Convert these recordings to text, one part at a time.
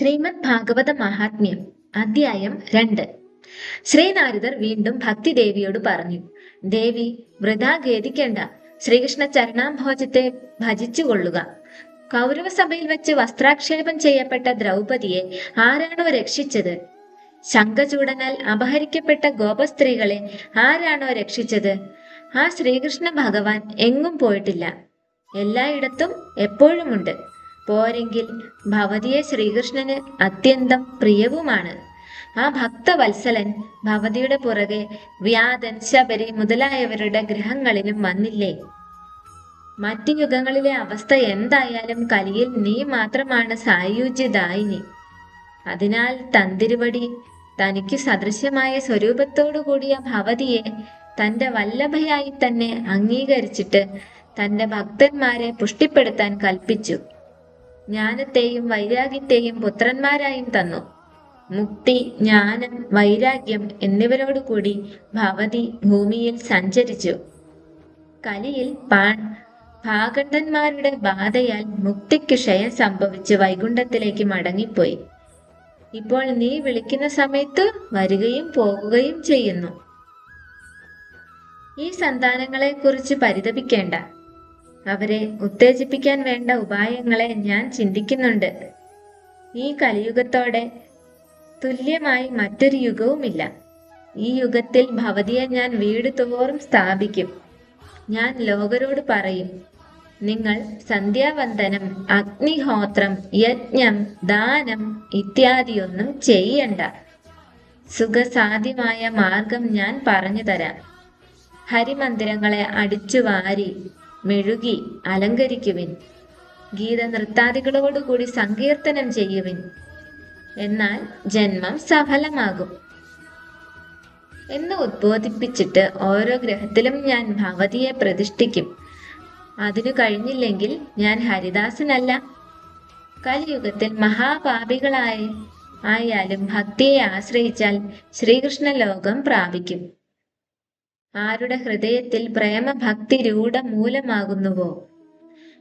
ശ്രീമദ് ഭാഗവത മഹാത്മ്യം അധ്യായം രണ്ട്. ശ്രീനാരദർ വീണ്ടും ഭക്തി ദേവിയോട് പറഞ്ഞു ദേവി വൃഥാ ഖേദിക്കേണ്ട ശ്രീകൃഷ്ണ ചരണാംഭോജത്തെ ഭജിച്ചുകൊള്ളുക. കൗരവസഭയിൽ വെച്ച് വസ്ത്രാക്ഷേപം ചെയ്യപ്പെട്ട ദ്രൗപതിയെ ആരാണോ രക്ഷിച്ചത്? ശംഖചൂടനാൽ അപഹരിക്കപ്പെട്ട ഗോപസ്ത്രീകളെ ആരാണോ രക്ഷിച്ചത്? ആ ശ്രീകൃഷ്ണ ഭഗവാൻ എങ്ങും പോയിട്ടില്ല. എല്ലായിടത്തും എപ്പോഴുമുണ്ട്. പോരെങ്കിൽ ഭവതിയെ ശ്രീകൃഷ്ണന് അത്യന്തം പ്രിയവുമാണ്. ആ ഭക്തവത്സലൻ ഭവതിയുടെ പുറകെ വ്യാധൻ ശബരി മുതലായവരുടെ ഗ്രഹങ്ങളിലും വന്നില്ലേ? മറ്റു യുഗങ്ങളിലെ അവസ്ഥ എന്തായാലും കലിയിൽ നീ മാത്രമാണ് സായുജ്യദായിനി. അതിനാൽ തന്തിരുവടി തനിക്ക് സദൃശ്യമായ സ്വരൂപത്തോടു കൂടിയ ഭവതിയെ തന്റെ വല്ലഭയായി തന്നെ അംഗീകരിച്ചിട്ട് തന്റെ ഭക്തന്മാരെ പുഷ്ടിപ്പെടുത്താൻ കൽപ്പിച്ചു. ജ്ഞാനത്തെയും വൈരാഗ്യത്തെയും പുത്രന്മാരായും തന്നു. മുക്തി ജ്ഞാനം വൈരാഗ്യം എന്നിവരോടുകൂടി ഭവതി ഭൂമിയിൽ സഞ്ചരിച്ചു. കലിയിൽ പാൺ ഭാഗണ്ഡന്മാരുടെ ബാധയാൽ മുക്തിക്ക് ക്ഷയം സംഭവിച്ച് വൈകുണ്ഠത്തിലേക്ക് മടങ്ങിപ്പോയി. ഇപ്പോൾ നീ വിളിക്കുന്ന സമയത്ത് വരികയും പോകുകയും ചെയ്യുന്നു. ഈ സന്താനങ്ങളെ കുറിച്ച് പരിതപിക്കേണ്ട. അവരെ ഉത്തേജിപ്പിക്കാൻ വേണ്ട ഉപായങ്ങളെ ഞാൻ ചിന്തിക്കുന്നുണ്ട്. ഈ കലിയുഗത്തോടെ തുല്യമായി മറ്റൊരു യുഗവുമില്ല. ഈ യുഗത്തിൽ ഭവതിയെ ഞാൻ വീട് തോറും സ്ഥാപിക്കും. ഞാൻ ലോകരോട് പറയും നിങ്ങൾ സന്ധ്യാവന്ദനം അഗ്നിഹോത്രം യജ്ഞം ദാനം ഇത്യാദിയൊന്നും ചെയ്യണ്ട. സുഖസാധ്യമായ മാർഗം ഞാൻ പറഞ്ഞു തരാം. ഹരിമന്ദിരങ്ങളെ അടിച്ചു വാരി മെഴുകി അലങ്കരിക്കുവിൻ. ഗീത നൃത്താദികളോടുകൂടി സങ്കീർത്തനം ചെയ്യുവിൻ. എന്നാൽ ജന്മം സഫലമാകും. എന്ന് ഉദ്ബോധിപ്പിച്ചിട്ട് ഓരോ ഗ്രഹത്തിലും ഞാൻ ഭവതിയെ പ്രതിഷ്ഠിക്കും. അതിനു കഴിഞ്ഞില്ലെങ്കിൽ ഞാൻ ഹരിദാസനല്ല. കലിയുഗത്തിൽ മഹാപാപികളായി ആയാലും ഭക്തിയെ ആശ്രയിച്ചാൽ ശ്രീകൃഷ്ണ ലോകം പ്രാപിക്കും. ആരുടെ ഹൃദയത്തിൽ പ്രേമഭക്തി രൂഢ മൂലമാകുന്നുവോ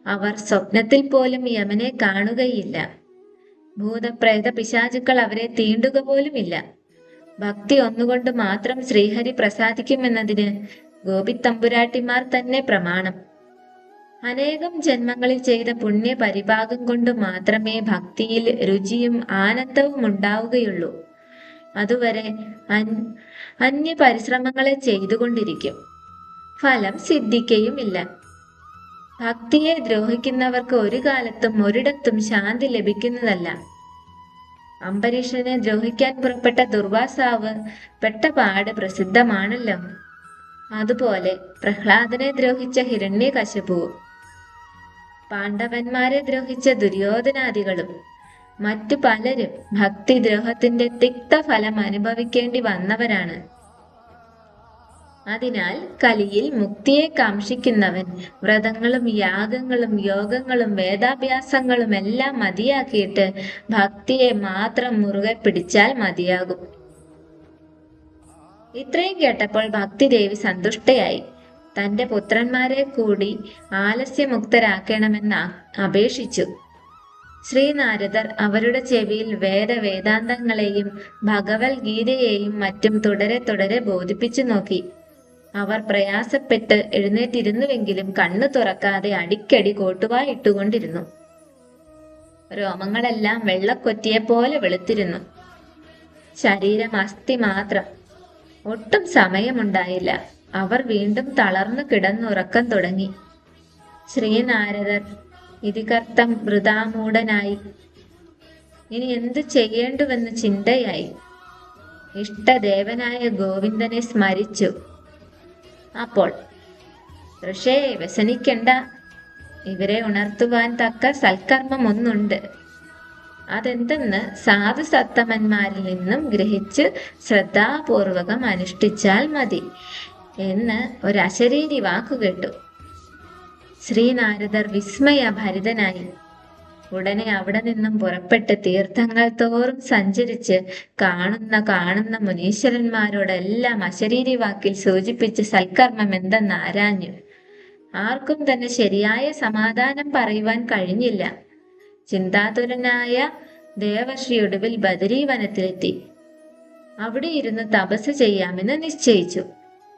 അവർ സ്വപ്നത്തിൽ പോലും യമനെ കാണുകയില്ല. ഭൂതപ്രേത പിശാചുക്കൾ അവരെ തീണ്ടുക പോലുമില്ല. ഭക്തി ഒന്നുകൊണ്ട് മാത്രം ശ്രീഹരി പ്രസാദിക്കുമെന്നതിന് ഗോപിത്തമ്പുരാട്ടിമാർ തന്നെ പ്രമാണം. അനേകം ജന്മങ്ങളിൽ ചെയ്ത പുണ്യ പരിഭാഗം കൊണ്ട് മാത്രമേ ഭക്തിയിൽ രുചിയും ആനന്ദവും ഉണ്ടാവുകയുള്ളൂ അതുവരെ അന്യ പരിശ്രമങ്ങളെ ചെയ്തുകൊണ്ടിരിക്കും. ഫലം സിദ്ധിക്കയുമില്ല. ഭക്തിയെ ദ്രോഹിക്കുന്നവർക്ക് ഒരു കാലത്തും ഒരിടത്തും ശാന്തി ലഭിക്കുന്നതല്ല. അംബരീഷനെ ദ്രോഹിക്കാൻ പുറപ്പെട്ട ദുർവാസാവ് പെട്ടപാട് പ്രസിദ്ധമാണല്ലോ. അതുപോലെ പ്രഹ്ലാദനെ ദ്രോഹിച്ച ഹിരണ്യകശിപുവും പാണ്ഡവന്മാരെ ദ്രോഹിച്ച ദുര്യോധനാദികളും മറ്റു പലരും ഭക്തിദ്രോഹത്തിന്റെ തിക്തഫലം അനുഭവിക്കേണ്ടി വന്നവരാണ്. അതിനാൽ കലിയിൽ മുക്തിയെ കാംക്ഷിക്കുന്നവൻ വ്രതങ്ങളും യാഗങ്ങളും യോഗങ്ങളും വേദാഭ്യാസങ്ങളും എല്ലാം മതിയാക്കിയിട്ട് ഭക്തിയെ മാത്രം മുറുകെ പിടിച്ചാൽ മതിയാകും. ഇത്രയും കേട്ടപ്പോൾ ഭക്തിദേവി സന്തുഷ്ടയായി. തന്റെ പുത്രന്മാരെ കൂടി ആലസ്യമുക്തരാക്കണമെന്ന് അപേക്ഷിച്ചു. ശ്രീനാരദർ അവരുടെ ചെവിയിൽ വേദവേദാന്തങ്ങളെയും ഭഗവത്ഗീതയെയും മറ്റും തുടരെ തുടരെ ബോധിപ്പിച്ചു നോക്കി. അവർ പ്രയാസപ്പെട്ട് എഴുന്നേറ്റിരുന്നുവെങ്കിലും കണ്ണു തുറക്കാതെ അടിക്കടി കോട്ടുവായി ഇട്ടുകൊണ്ടിരുന്നു. രോമങ്ങളെല്ലാം വെള്ളക്കൊറ്റിയെ പോലെ വെളുത്തിരുന്നു. ശരീരം അസ്ഥി മാത്രം. ഒട്ടും സമയമുണ്ടായില്ല. അവർ വീണ്ടും തളർന്നു കിടന്നുറക്കം തുടങ്ങി. ശ്രീനാരദർ ഇതികർത്തം വൃതാമൂഢനായി. ഇനി എന്തു ചെയ്യേണ്ടുവെന്ന് ചിന്തയായി. ഇഷ്ടദേവനായ ഗോവിന്ദനെ സ്മരിച്ചു. അപ്പോൾ ഋഷേ വ്യസനിക്കണ്ട. ഇവരെ ഉണർത്തുവാൻ തക്ക സൽക്കർമ്മം ഒന്നുണ്ട് അതെന്തെന്ന് സാധുസത്തമന്മാരിൽ നിന്നും ഗ്രഹിച്ച് ശ്രദ്ധാപൂർവകം അനുഷ്ഠിച്ചാൽ മതി എന്ന് ഒരു അശരീരി വാക്കു കേട്ടു. ശ്രീനാരദർ വിസ്മയഭരിതനായി. ഉടനെ അവിടെ നിന്നും പുറപ്പെട്ട് തീർത്ഥങ്ങൾ തോറും സഞ്ചരിച്ച് കാണുന്ന കാണുന്ന മുനീശ്വരന്മാരോടെല്ലാം അശരീരി വാക്കിൽ സൂചിപ്പിച്ച് സൽക്കർമ്മം എന്തെന്ന് ആരാഞ്ഞു? ആർക്കും തന്നെ ശരിയായ സമാധാനം പറയുവാൻ കഴിഞ്ഞില്ല. ചിന്താതുരനായ ദേവശ്രീ ഒടുവിൽ ബദരീവനത്തിലെത്തി. അവിടെ ഇരുന്ന് തപസ് ചെയ്യാമെന്ന് നിശ്ചയിച്ചു.